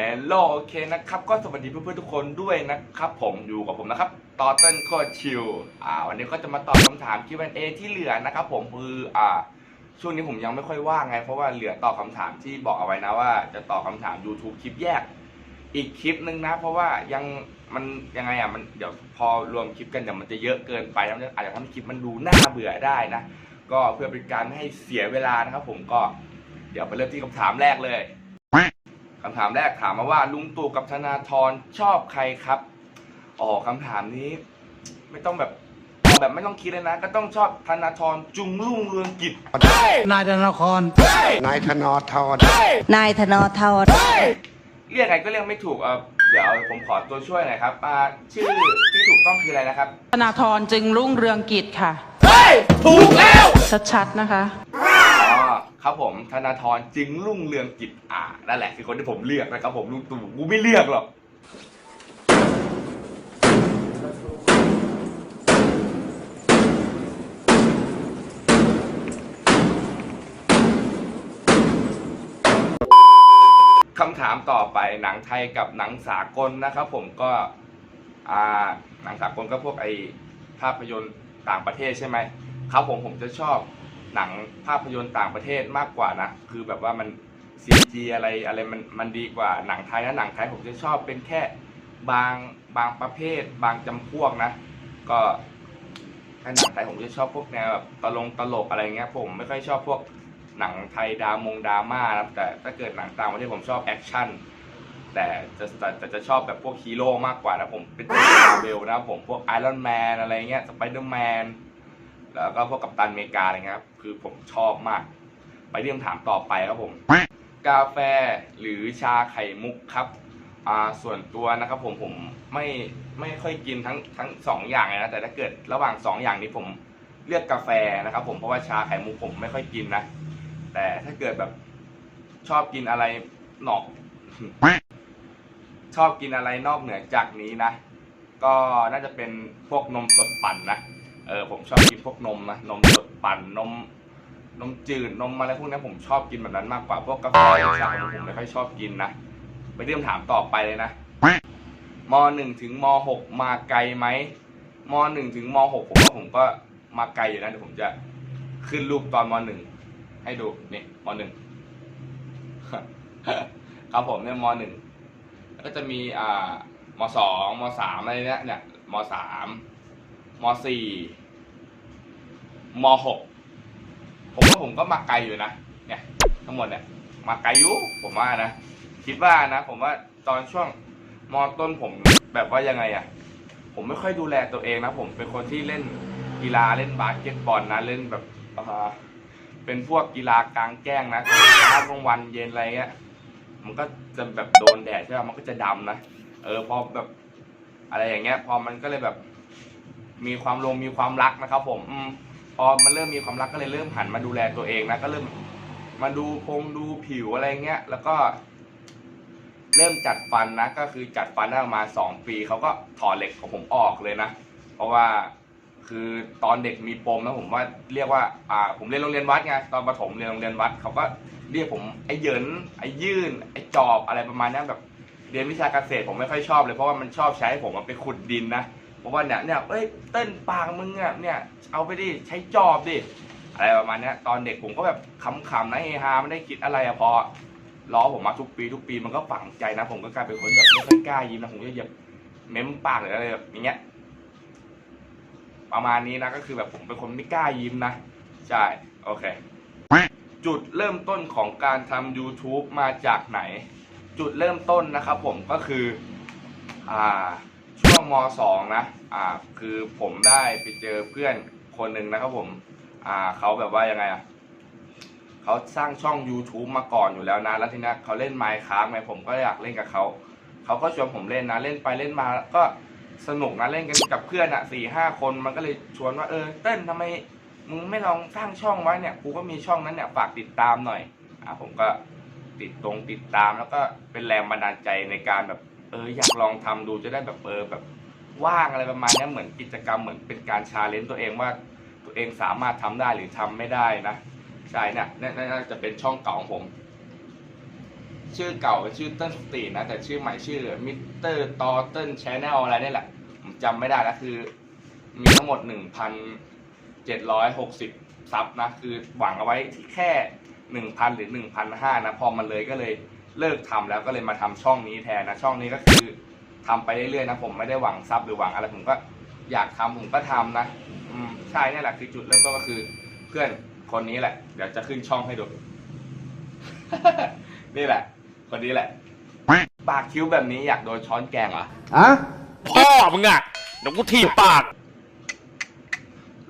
ฮลโลโอเคนะครับก็สวัสดีเพื่อนๆทุกคนด้วยนะครับผมอยู่กับผมนะครับต่อเต้นโคชิวอ่าวันนี้ก็จะมาตอบคำถาม Q&A ที่เหลือนะครับผมคืออ่าช่วงนี้ผมยังไม่ค่อยว่างไง เพราะว่าเหลือตอบคำถามที่บอกเอาไว้นะว่า จะตอบคำถาม YouTube คลิปแยก อีกคลิปหนึ่งนะ เพราะว่ายังมันยังไงอะมันเดี๋ยวพอรวมคลิปกันเดี๋ยวมันจะเยอะเกินไปแล้วอาจจะทำให้คลิปมันดูน่าเบื่อได้นะก็เพื่อเป็นการไม่ให้เสียเวลานะครับผมก็เดี๋ยวไปเริ่มที่คำถามแรกเลย คำถามแรกถามมาว่า ลุงตู่กับธนาธรชอบใครครับอ๋อคำถามนี้ ไม่ต้องแบบเอาแบบไม่ต้องคิดเลยนะ ก็ต้องชอบธนาธรจุงรุ่งเรืองกิจนายธนาครนายธนทรนายธนทรเรียกไงก็เรียกไม่ถูกเออเดี๋ยวผมขอตัวช่วยหน่อยครับอ่าชื่อที่ถูกต้องคืออะไรนะครับ ธนาธรจึงรุ่งเรืองกิจค่ะถูกแล้ว ชัดๆนะคะอ๋อ ครับผมธนาธรจึงรุ่งเรืองกิจอ่านั่นแหละคือคนที่ผมเลือกนะครับผมลุงตู่กูไม่เลือกหรอกคำถามต่อไปหนังไทยกับหนังสากลนะครับ ผมก็หนังสากลก็พวกไอภาพยนตร์ต่างประเทศใช่ไหมครับผมผมจะชอบ หนังภาพยนตร์ต่างประเทศมากกว่านะ คือแบบว่ามัน CG อะไรอะไรมันมันดีกว่าหนังไทยนะหนังไทยผมจะชอบเป็นแค่บางบางประเภท บางจำพวกนะ ก็ถ้าหนังไทยผมจะชอบพวกแนวแบบตลงตลกอะไรเงี้ยผมไม่ค่อยชอบพวกหนังไทยดามงดราม่านะแต่ถ้าเกิดหนังต่างประเทศผมชอบแอคชั่นแต่จะแต่แต่จะชอบแบบพวกฮีโร่มากกว่านะผมเป็นตัวมาเวลนะผมพวกไอรอนแมนอะไรเงี้ยสไปเดอร์แมน แล้วก็พวกกัปตันอเมริกาอะไรเงี้ยครับ คือผมชอบมาก ไปเรื่องถามต่อไปครับผม กาแฟหรือชาไข่มุกครับอ่าส่วนตัวนะครับผมผมไม่ไม่ค่อยกินทั้งทั้งสองอย่างเลยนะแต่ถ้าเกิดระหว่างสองอย่างนี้ผมเลือกกาแฟนะครับ ผมเพราะว่าชาไข่มุกผมไม่ค่อยกินนะแต่ถ้าเกิดแบบชอบกินอะไรนอก ชอบกินอะไรนอกเหนือจากนี้นะ ก็น่าจะเป็นพวกนมสดปั่นนะ เออผมชอบกินพวกนมนะนมสดปั่นนมนมจืดนมอะไรพวกนี้ผมชอบกินแบบนั้นมากกว่าพวกกาแฟชาผมไม่ค่อยชอบกินนะไปเรื่องถามต่อไปเลยนะมหนึ่งถึงมหกมาไกลไหมมหนึ่งถึงมหกผมว่าผมก็มาไกลอยู่นะเดี๋ยวผมจะขึ้นรูปตอนมหนึ่งให้ดูนี่มหนึ่งครับผมเนี่ยมหนึ่งแล้วก็จะมีอ่ามสองมสามอะไรเนี้ยเนี่ยมสาม มสี่มหกผมว่าผมก็มาไกลอยู่นะ เนี่ย ทั้งหมดเนี่ย มาไกลอยู่ผมว่านะ คิดว่านะ ผมว่าตอนช่วงมต้นผมแบบว่ายังไงอะผมไม่ค่อยดูแลตัวเองนะ ผมเป็นคนที่เล่นกีฬาเล่นบาสเกตบอลนะ เล่นแบบเป็นพวกกีฬากลางแจ้งนะเช้ากลางวันเย็นอะไรเงี้ย มันก็จะแบบโดนแดดใช่ไหมมันก็จะดำนะ เออพอแบบอะไรอย่างเงี้ย พอมันก็เลยแบบ มีความลงมีความรักนะครับ ผมอมพอมันเริ่มมีความรักก็เลยเริ่มหันมาดูแลตัวเองนะก็เริ่มมาดูพงดูผิวอะไรเงี้ยแล้วก็ เริ่มจัดฟันนะ ก็คือจัดฟันได้ประมาณสองปีเขาก็ถอดเหล็กของผมออกเลยนะเพราะว่าคือตอนเด็กมีปมนะผมว่าเรียกว่าอ่าผมเรียนโรงเรียนวัดไงตอนประถมเรียนโรงเรียนวัดเขาก็เรียกผมไอ้เยินไอ้ยื่นไอ้จอบอะไรประมาณนี้แบบเรียนวิชาเกษตรผมไม่ค่อยชอบเลยเพราะว่ามันชอบใช้ผมมาไปขุดดินนะ เพราะว่าเนี่ยเนี่ยเอ้ยเต้นปากมึงอะเนี่ยเอาไปดิใช้จอบดิอะไรประมาณนี้ตอนเด็กผมก็แบบขำๆนะเฮฮาไม่ได้คิดอะไรอะพอล้อผมมาทุกปีทุกปีมันก็ฝังใจนะ ผมก็กลายเป็นคนแบบไม่ค่อยกล้ายิ้มนะผมจะเหยียบเม้มปากหรืออะไรแบบอย่างเงี้ยประมาณนี้นะก็คือแบบผมเป็นคนไม่กล้ายิ้มนะใช่โอเค จุดเริ่มต้นของการทำ YouTube มาจากไหน จุดเริ่มต้นนะครับผมก็คือ อ่า มสองนะอ่าคือผมได้ไปเจอเพื่อนคนหนึ่งนะครับผมอ่าเขาแบบว่ายังไงอะเขาสร้างช่อง YouTube มาก่อนอยู่แล้วนะ แล้วทีนี้เขาเล่นไมค์ค้างไงผมก็อยากเล่นกับเขาเขาก็ชวนผมเล่นนะเล่นไปเล่นมาก็สนุกนะเล่นกันกับเพื่อนอะสี่ห้าคนมันก็เลยชวนว่าเออเต้นทำไมมึงไม่ลองสร้างช่องไว้เนี่ยกูก็มีช่องนั้นเนี่ยฝากติดตามหน่อยอะผมก็ติดตรงติดตามแล้วก็เป็นแรงบันดาลใจในการแบบเอออยากลองทำดูจะได้แบบเออแบบ ว่างอะไรประมาณนี้เหมือนกิจกรรมเหมือนเป็นการชาเลนจ์ตัวเองว่าตัวเองสามารถทำได้หรือทำไม่ได้นะใช่เนี่ยเนี่ยน่าจะเป็นช่องเก่าของผม ชื่อเก่าชื่อเติ้ลสตีนะ แต่ชื่อใหม่ชื่อมิสเตอร์ตอเติ้ลชแนลอะไรนี่แหละผมจำไม่ได้แล้วคือ มีทั้งหมด1,760ซับนะ คือหวังเอาไว้ที่แค่1,000หรือ1,500นะ พอมันเลยก็เลยเลิกทำแล้วก็เลยมาทำช่องนี้แทนนะ ช่องนี้ก็คือ ทำไปเรื่อยๆนะผมไม่ได้หวังซับหรือหวังอะไรผมก็อยากทำผมก็ทำนะอืมใช่นี่แหละคือจุดเริ่มต้นก็คือ เพื่อนคนนี้แหละ เดี๋ยวจะขึ้นช่องให้ดู นี่แหละ คนนี้แหละ ปากคิ้วแบบนี้อยากโดนช้อนแกงเหรอพ่อมึงอะเดี๋ยวกูถีบปาก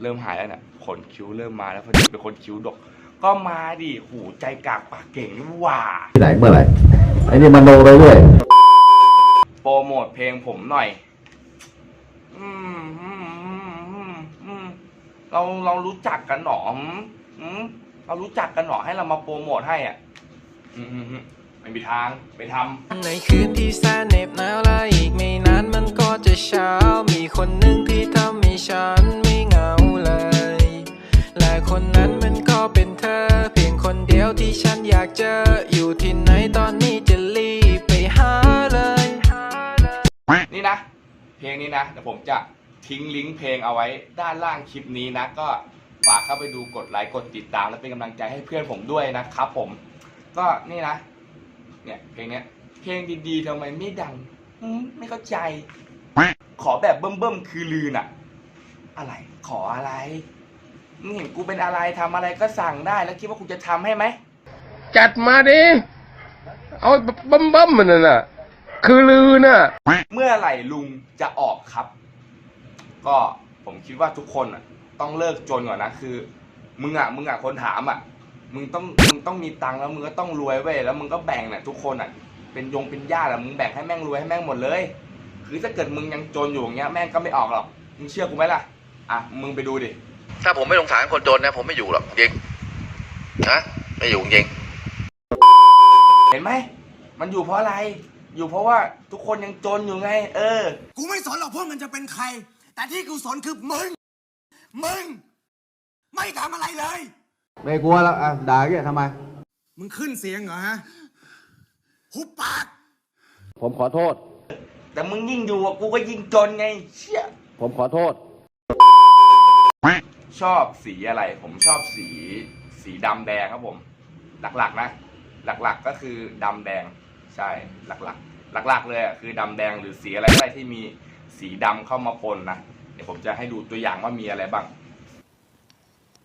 เริ่มหายแล้วเนี่ยขนคิ้วเริ่มมาแล้วพอดีเป็นคนคิ้วดก ก็มาดิหูใจกากปากเก่งนี่หว่าที่ไหนเมื่อไหร่ไอ้นี่มันโนไปเรื่อยโปรโม ทเพลงผมหน่อย อืมอืมอืมอืมอืมเราเรารู้จักกันหนออืมเรารู้จักกันหนอให้เรามาโปรโมทให้อะ อืมอืมอืมไม่มีทางไปทำ ในคืนที่แสนเหน็บหนาวและอีกไม่นานมันก็จะเช้า มีคนหนึ่งที่ทำให้ฉันไม่เหงาเลย และคนนั้นมันก็เป็นเธอ เพียงคนเดียวที่ฉันอยากเจอ นี้นะเดี๋ยวผมจะทิ้งลิงก์เพลงเอาไว้ด้านล่างคลิปนี้นะ ก็ฝากเข้าไปดูกดไลค์กดติดตาม และเป็นกำลังใจให้เพื่อนผมด้วยนะครับผม ก็นี่นะ เนี่ยเพลงเนี้ย เพลงดีๆทำไมไม่ดังอืมไม่เข้าใจ ขอแบบเบิ่มๆคือลือนอะอะไร ขออะไรมึงเห็นกูเป็นอะไรทำอะไรก็สั่งได้แล้วคิดว่ากูจะทำให้ไหม จัดมาดิ เอาเบัมบัมมันน่ะ คือลือน่ะ เมื่อไหร่ลุงจะออกครับ ก็ผมคิดว่าทุกคนอะ ต้องเลิกจนก่อนนะคือ มึงอะมึงอะคนถามอะ มึงต้องมึงต้องมีตังค์แล้วมึงก็ต้องรวยเว้ยแล้วมึงก็แบ่งน่ะทุกคนอะ เป็นยงเป็นญาติอะมึงแบ่งให้แม่งรวยให้แม่งหมดเลย คือถ้าเกิดมึงยังจนอยู่อย่างเงี้ยแม่งก็ไม่ออกหรอกมึงเชื่อกูไหมล่ะอะมึงไปดูดิถ้าผมไม่สงสารคนจนนะผมไม่อยู่หรอกจริงนะไม่อยู่จริงเห็นไหมมันอยู่เพราะอะไร อยู่เพราะว่าทุกคนยังจนอยู่ไง เออ กูไม่สนหรอกพวกมันจะเป็นใคร แต่ที่กูสนคือมึง มึง ไม่ทำอะไรเลยๆไม่กลัวแล้วอะด่าแกทำไม มึงขึ้นเสียงเหรอฮะ หุบปาก ผมขอโทษ แต่มึงยิ่งอยู่อะกูก็ยิ่งจนไง เชี่ย ผมขอโทษ ชอบสีอะไร ผมชอบสี สีดำแดงครับผม หลักๆนะ หลักๆก็คือดำแดง ใช่หลักๆ หลักๆเลยอะคือดำแดงหรือสีอะไรก็ได้ที่มีสีดำเข้ามาปนนะเดี๋ยวผมจะให้ดูตัวอย่างว่ามีอะไรบ้าง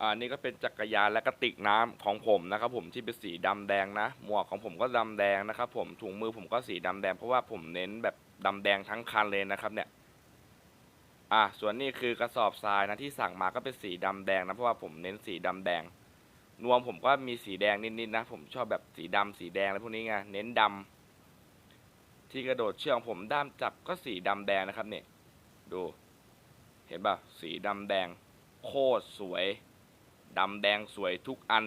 อ่านี่ก็เป็นจักรยานและกระติกน้ำของผมนะครับ ผมที่เป็นสีดำแดงนะ หมวกของผมก็ดำแดงนะครับ ผมถุงมือผมก็สีดำแดงเพราะว่าผมเน้นแบบดำแดงทั้งคันเลยนะครับเนี่ยอะส่วนนี้คือกระสอบทรายนะที่สั่งมาก็เป็นสีดำแดงนะเพราะว่าผมเน้นสีดำแดง นวมผมก็มีสีแดงนิดๆนะ ผมชอบแบบสีดำสีแดงอะไรพวกนี้ไงเน้นดำ ที่กระโดดเชือกของผมด้ามจับก็สีดำแดงนะครับเนี่ยดู เห็นป่ะสีดำแดง โคตรสวยดำแดงสวยทุกอัน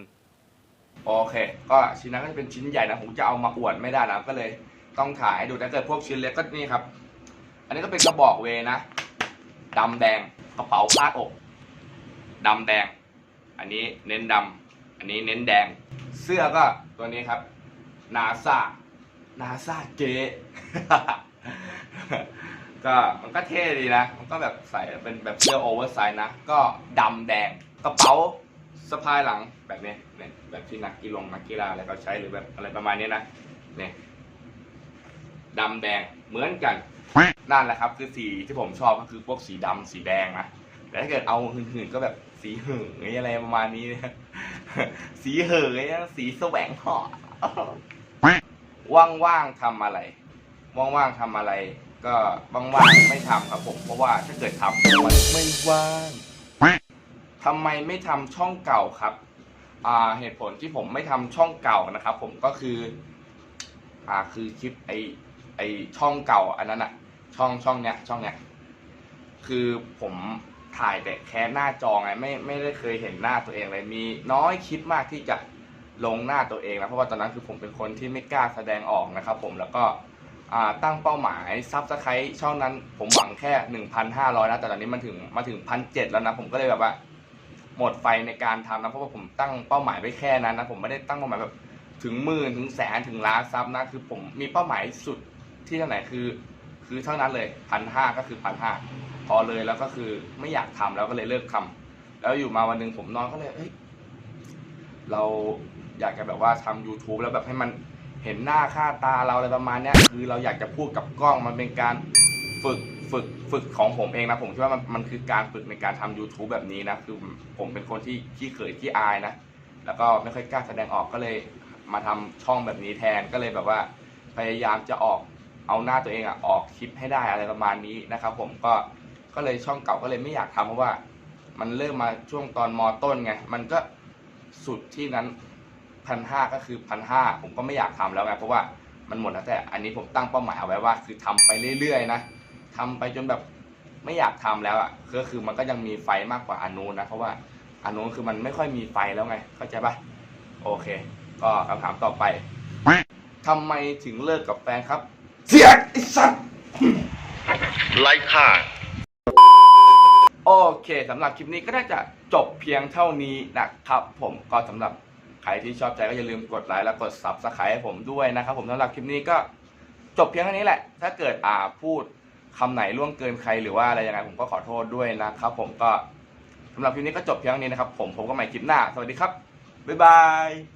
โอเค ก็ชิ้นนั้นก็จะเป็นชิ้นใหญ่นะผมจะเอามาอวดไม่ได้นะก็เลย ต้องถ่ายให้ดูถ้าเกิดพวกชิ้นเล็กก็นี่ครับ อันนี้ก็เป็นกระบอกเวนะดำแดงกระเป๋าคาดอกดำแดง อันนี้เน้นดำอันนี้เน้นแดง เสื้อก็ตัวนี้ครับนาซา นาซาเกก็มันก็เท่ดีนะ มันก็แบบใส่เป็นแบบเสื้อโอเวอร์ไซส์นะ ก็ดำแดงกระเป๋าสะพายหลังแบบนี้เนี่ยแบบที่นักกีฬานักกีฬาอะไรเขาใช้หรือแบบอะไรประมาณนี้นะเนี่ยดำแดงเหมือนกันนั่นแหละครับ คือสีที่ผมชอบก็คือพวกสีดำสีแดงนะแต่ถ้าเกิดเอาหื่นๆก็แบบสีเหยอะไรประมาณนี้ สีเหยสีแสวงหา ว่างๆทำอะไร ว่างๆทำอะไร ก็ว่างๆไม่ทำครับผม เพราะว่าถ้าเกิดทำมันไม่ว่างทำไมไม่ทำช่องเก่าครับ อ่า เหตุผลที่ผมไม่ทำช่องเก่านะครับ ผมก็คือ อ่า คือคลิปไอไอช่องเก่า อันนั้นอะช่องช่องเนี้ย ช่องเนี้ย คือผมถ่ายแต่แค่หน้าจอไงไม่ไม่ได้เคยเห็นหน้าตัวเองเลยมีน้อยคลิปมากที่จะ ลงหน้าตัวเองนะเพราะว่าตอนนั้นคือผมเป็นคนที่ไม่กล้าแสดงออกนะครับผมแล้วก็ตั้งเป้าหมายซับสไครต์ช่องนั้น ผมหวังแค่หนึ่งพันห้าร้อยนะแต่ตอนนี้มันถึงมาถึงพันเจ็ดแล้วนะผมก็เลยแบบว่า หมดไฟในการทำนะเพราะว่าผมตั้งเป้าหมายไว้แค่นั้นนะผมไม่ได้ตั้งเป้าหมายแบบถึงหมื่นถึงแสนถึงล้านซับนะคือผมมีเป้าหมายสุดที่เท่าไหร่คือ คือเท่านั้นเลยพันห้าก็คือพันห้าพอเลยแล้วก็คือไม่อยากทำแล้วก็เลยเลิกทำแล้วอยู่มาวันหนึ่งผมนอนก็เลยเอ้ยเรา อยากจะแบบว่าทำ YouTube แล้วแบบให้มันเห็นหน้าค่าตาเราอะไรประมาณนี้คือเราอยากจะพูดกับกล้องมันเป็นการฝึกฝึกฝึกของผมเองนะผมคิดว่ามันมันคือการฝึกในการทำ YouTube แบบนี้นะคือผมเป็นคนที่ขี้เขินขี้อายนะ แล้วก็ไม่ค่อยกล้าแสดงออกก็เลยมาทำช่องแบบนี้แทนก็เลยแบบว่าพยายามจะออกเอาหน้าตัวเองอะออกคลิปให้ได้อะไรประมาณนี้นะครับ ผมก็ก็เลยช่องเก่าก็เลยไม่อยากทำเพราะว่า มันเริ่มมาช่วงตอนมต้นไงมันก็สุดที่นั้น พันห้าก็คือพันห้าผมก็ไม่อยากทำแล้วไงเพราะว่ามันหมดแล้วแต่อันนี้ผมตั้งเป้าหมายเอาไว้ว่า คือทำไปเรื่อยๆนะทำไปจนแบบไม่อยากทำแล้วอะก็คือมันก็ยังมีไฟมากกว่าอันนู้นนะเพราะว่าอันนู้นคือมันไม่ค่อยมีไฟแล้วไง เข้าใจปะโอเค ก็คำถามต่อไปทำไมถึงเลิกกับแฟนครับ เสียไอ้สัตว์ไร้ค่าโอเคสำหรับคลิปนี้ก็น่าจะจบเพียงเท่านี้นะครับ ผมก็สำหรับ ใครที่ชอบใจก็อย่าลืมกดไลค์และกดซับสไครต์ให้ผมด้วยนะครับ ผมสำหรับคลิปนี้ก็จบเพียงเท่านี้แหละ ถ้าเกิดอ่าพูดคำไหนล่วงเกินใครหรือว่าอะไรยังไงผมก็ขอโทษด้วยนะครับ ผมก็สำหรับคลิปนี้ก็จบเพียงเท่านี้นะครับ ผมผมก็ใหม่คลิปหน้า สวัสดีครับบ๊ายบาย